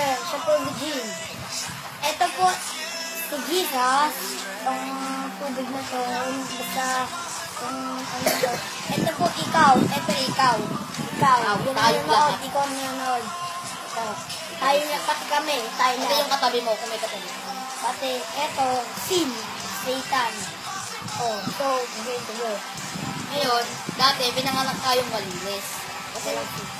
Siya, siya po Jin. Ito po, si Jesus, itong tubig na to, basta, yung ano to. Ito po ikaw, ito ikaw. Ikaw, Ikaw, yung tayo nanonood, ikaw ang nanonood. Ito. Tayo na, pati kami, tayo Ito na. yung katabi mo, kung may katabi. Pati, ito, sin, Satan. Oh, so, okay, sige. Ngayon, dati, pinanganak tayong malinis. Kasi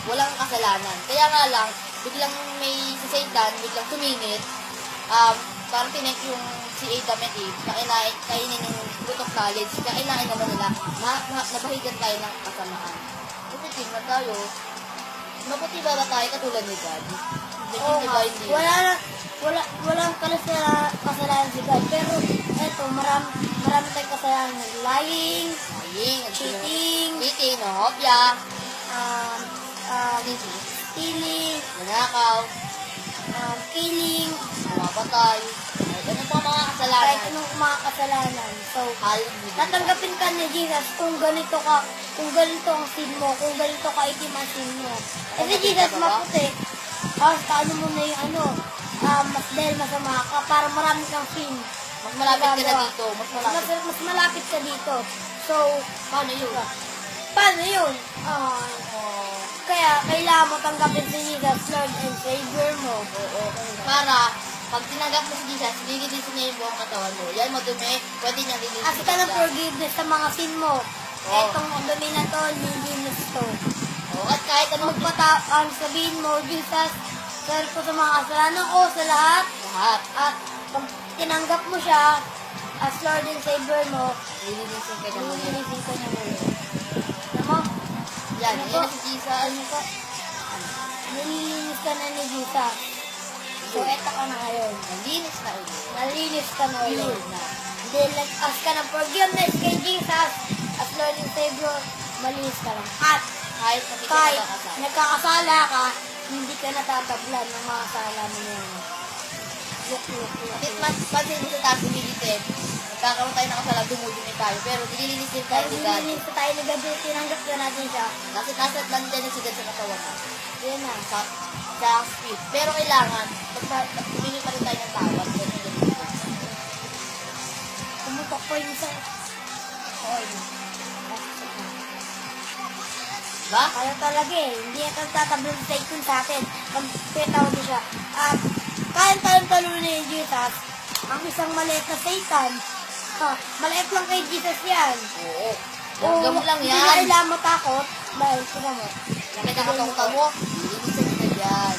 walang kasalanan. Kaya nga lang, biglang may si Satan, biglang tumingit, um, parang tinek yung si Adam and Eve, na kinain, kainin yung fruit of knowledge, kainain naman nila, na, na, nabahigan tayo ng kasamaan. Kasi tingnan tayo, mabuti ba ba tayo katulad ni God? Hindi, Oo hindi nga. ba hindi? Wala na, wala, walang kasalanan, kasalanan si God. Pero, eto, marami, marami tayong kasalanan. Lying, Lying, cheating, cheating, no, hopya, um, um, stealing, nanakaw, um, killing, mapatay, ano pa mga kahit kasalanan? anong mga kasalanan. So, tatanggapin ka ni Jesus kung ganito ka, kung ganito ang sin mo, kung ganito ka itim ang sin mo. Kasi Jesus maputi, ah, paano mo na yung ano, ah, mas dahil masama ka, para marami kang sin. Mas malapit ka na dito. Mas Mas, malapit. mas malapit ka dito. So, Paano yun? paano yun? Ah, Oh, kaya kailangan mo tanggapin si Jesus, Lord and Savior mo. oo. Para, pag tinanggap mo si Jesus, lilinisin niya yung buong katawan mo. Yan, madumi, pwede niya linisin. Ask ka ng forgiveness sa mga sin mo. Oo. Etong dumi na to, nilinis to. Oo, at kahit anong Magpata, ang sabihin mo, Jesus, sorry po sa mga kasalanan ko sa lahat. lahat, At pag tinanggap mo siya, as Lord and Savior mo, lilinisin ka niya muna. nililisin ka niya mo. Yan, Ano yan po? si Jesus. Ano ko? Nililinis ka na ni Jesus. So, eto ka na ngayon. Nalinis na ulit. Nalinis ka na ulit. Hindi, nag-ask ka ng forgiveness kay Jesus as Lord and Savior, malinis ka lang. At Kahit kahit ka kasal. nagkakasala ka, hindi ka natatablan ng mga sala mo yun. Look, look, look. Pansin mo sa taas humilitin? Nagkakaroon tayo ng kasala, dumudumi tayo. Pero nililinis din tayo ni God. nililinis ka tayo ni God, tinanggap ka natin siya. Kasi nasa na si God sa katawan. Yun na. sa, sa spirit. Pero kailangan, humingi pa rin tayo ng tawad. Pumutok po yung isang Okay. Ba? Kaya talaga eh, hindi natin tatablan sa Satan sa atin. Pag pinatawag niya siya. At kaya tayong talunin ni Jesus, ang isang maliit na Satan. Ha, maliit lang kay Jesus yan. Oo. Oo, Gamot lang Hindi yan. kailangan matakot. Dahil, tignan mo. Nakita ka tong mo, linisan kita dyan.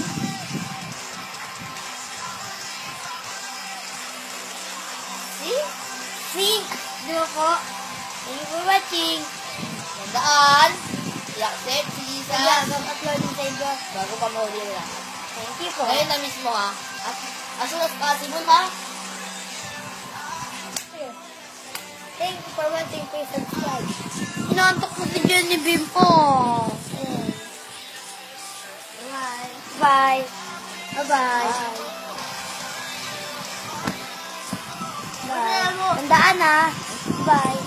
See? See? Di ba po? Thank you for watching. Tandaan, i-accept si Jesus Kaya, mag-upload yung Savior. bago pa mahuli lahat. Thank you po. Ngayon na mismo ha. As, as soon as possible ha. Thank you for watching. Please subscribe. Inantok mo si Jenny Bim po. Bye. Bye. Bye-bye. Bye. Tandaan na. Bye.